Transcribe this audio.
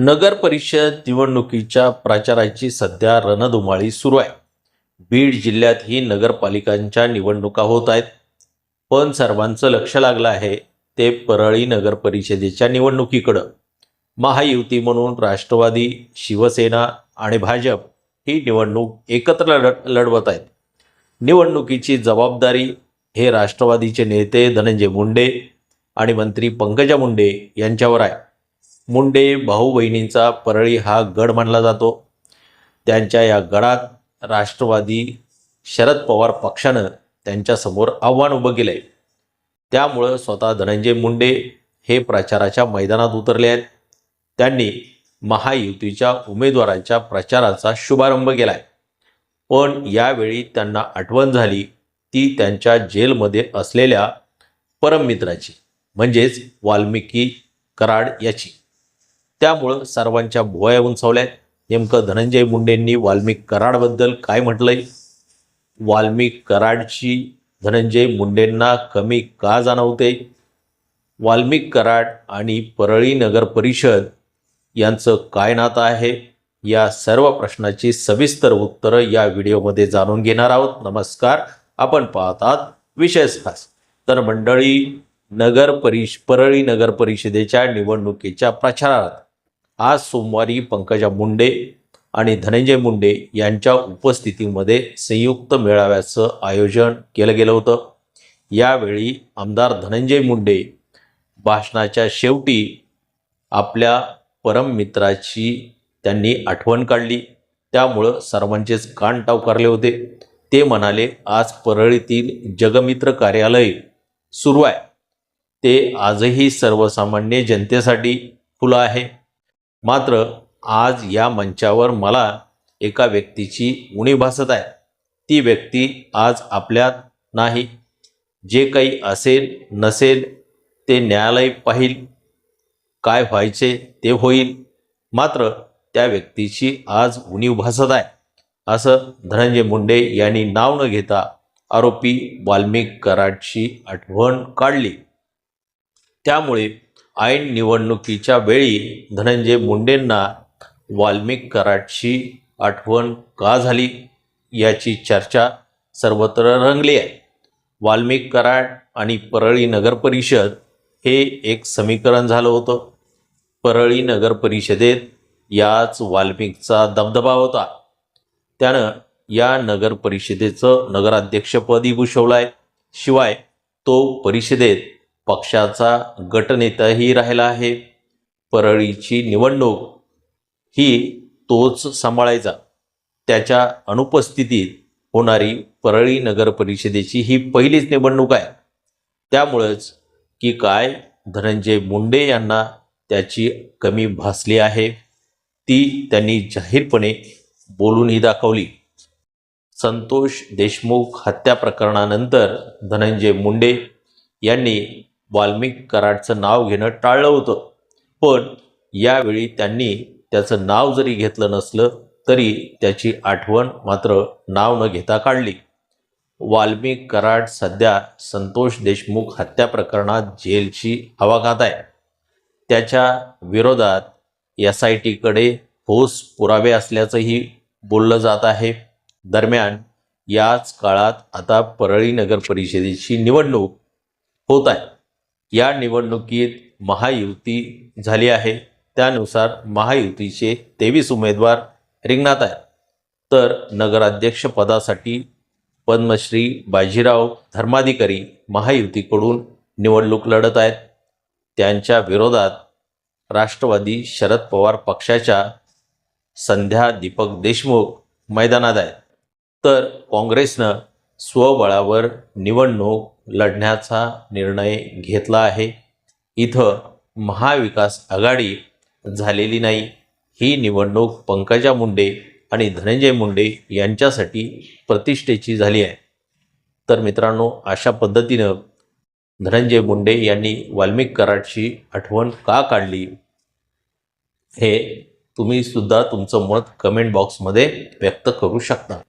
नगर परिषद निवडणुकीच्या प्रचाराची सध्या रणधुमाळी सुरू आहे. बीड जिल्ह्यातही नगरपालिकांच्या निवडणुका होत आहेत. पण सर्वांचं लक्ष लागलं आहे ते परळी नगर परिषदेच्या निवडणुकीकडं. महायुती म्हणून राष्ट्रवादी शिवसेना आणि भाजप ही निवडणूक एकत्र लढ लढवत आहेत. निवडणुकीची जबाबदारी हे राष्ट्रवादीचे नेते धनंजय मुंडे आणि मंत्री पंकजा मुंडे यांच्यावर आहे. मुंडे भाऊ बहिणींचा परळी हा गड मानला जातो. त्यांच्या या गडात राष्ट्रवादी शरद पवार पक्षानं त्यांच्यासमोर आव्हान उभं केलं आहे त्यामुळं स्वतः धनंजय मुंडे हे प्रचाराच्या मैदानात उतरले आहेत. त्यांनी महायुतीच्या उमेदवारांच्या प्रचाराचा शुभारंभ केला आहे पण यावेळी त्यांना आठवण झाली ती त्यांच्या जेलमध्ये असलेल्या परममित्राची म्हणजेच वाल्मिकी कराड याची. त्यामुळं सर्वांच्या भुवया उंचावल्यात. नेमकं धनंजय मुंडेंनी वाल्मिक कराडबद्दल काय म्हटलंय? वाल्मिक कराडची धनंजय मुंडेंना कमी का जाणवते? वाल्मिक कराड आणि परळी नगर परिषद यांचं काय नातं आहे? या सर्व प्रश्नाची सविस्तर उत्तरं या व्हिडिओमध्ये जाणून घेणार आहोत. नमस्कार. आपण पाहतात विशेष खास. तर मंडळी नगर परिष परळी नगर परिषदेच्या निवडणुकीच्या प्रचारात आज सोमवारी पंकजा मुंडे आणि धनंजय मुंडे यांच्या उपस्थितीमध्ये संयुक्त मेळाव्याचं आयोजन केलं गेलं होतं. यावेळी आमदार धनंजय मुंडे भाषणाच्या शेवटी आपल्या परममित्राची त्यांनी आठवण काढली. त्यामुळं सर्वांचेच कान टावकारले होते. ते म्हणाले आज परळीतील जगमित्र कार्यालय सुरू आहे. ते आजही सर्वसामान्य जनतेसाठी खुलं आहे. मात्र आज या मंचावर मला एका व्यक्तीची उणी भासत आहे. ती व्यक्ती आज आपल्यात नाही. जे काही असेल नसेल ते न्यायालय पाहिल. काय व्हायचे ते होईल. मात्र त्या व्यक्तीची आज उणीव भासत आहे. असं धनंजय मुंडे यांनी नाव न घेता आरोपी वाल्मिक कराडची आठवण काढली. त्यामुळे ऐन निवडणुकीच्या वेळी धनंजय मुंडेंना वाल्मिक कराडची आठवण का झाली याची चर्चा सर्वत्र रंगली आहे. वाल्मिक कराड आणि परळी नगरपरिषद हे एक समीकरण झालं होतं. परळी नगरपरिषदेत याच वाल्मिकचा दबदबा होता. त्यानं या नगरपरिषदेचं नगराध्यक्षपदही भूषवलं आहे शिवाय तो परिषदेत पक्षाचा गटनेताही राहिला आहे. परळीची निवडणूक ही तोच सांभाळायचा. त्याच्या अनुपस्थितीत होणारी परळी नगर परिषदेची ही पहिलीच निवडणूक आहे. त्यामुळंच की काय धनंजय मुंडे यांना त्याची कमी भासली आहे ती त्यांनी जाहीरपणे बोलूनही दाखवली. संतोष देशमुख हत्या प्रकरणानंतर धनंजय मुंडे यांनी वाल्मिक कराडचं नाव घेणं टाळलं होतं. पण यावेळी त्यांनी त्याचं नाव जरी घेतलं नसलं तरी त्याची आठवण मात्र नाव न घेता काढली. वाल्मिक कराड सध्या संतोष देशमुख हत्या प्रकरणात जेलची हवा खात आहे. त्याच्या विरोधात एस आय टीकडे ठोस पुरावे असल्याचंही बोललं जात आहे. दरम्यान याच काळात आता परळी नगर परिषदेची निवडणूक होत आहे. या निवडणुकीत महायुती झाली आहे. त्यानुसार महायुतीचे तेवीस उमेदवार रिंगणात आहेत. तर नगराध्यक्षपदासाठी पद्मश्री बाजीराव धर्माधिकारी महायुतीकडून निवडणूक लढत आहेत. त्यांच्या विरोधात राष्ट्रवादी शरद पवार पक्षाच्या संध्या दीपक देशमुख मैदानात आहेत. तर काँग्रेसनं स्वबळावर निवडणूक लढण्याचा निर्णय घेतला आहे. इथं महाविकास आघाडी झालेली नाही. ही निवडणूक पंकजा मुंडे आणि धनंजय मुंडे यांच्यासाठी प्रतिष्ठेची झाली आहे. तर मित्रांनो अशा पद्धतीनं धनंजय मुंडे यांनी वाल्मिक कराडची आठवण का काढली? हे तुम्ही सुद्धा तुमचं मत कमेंट बॉक्समध्ये व्यक्त करू शकता.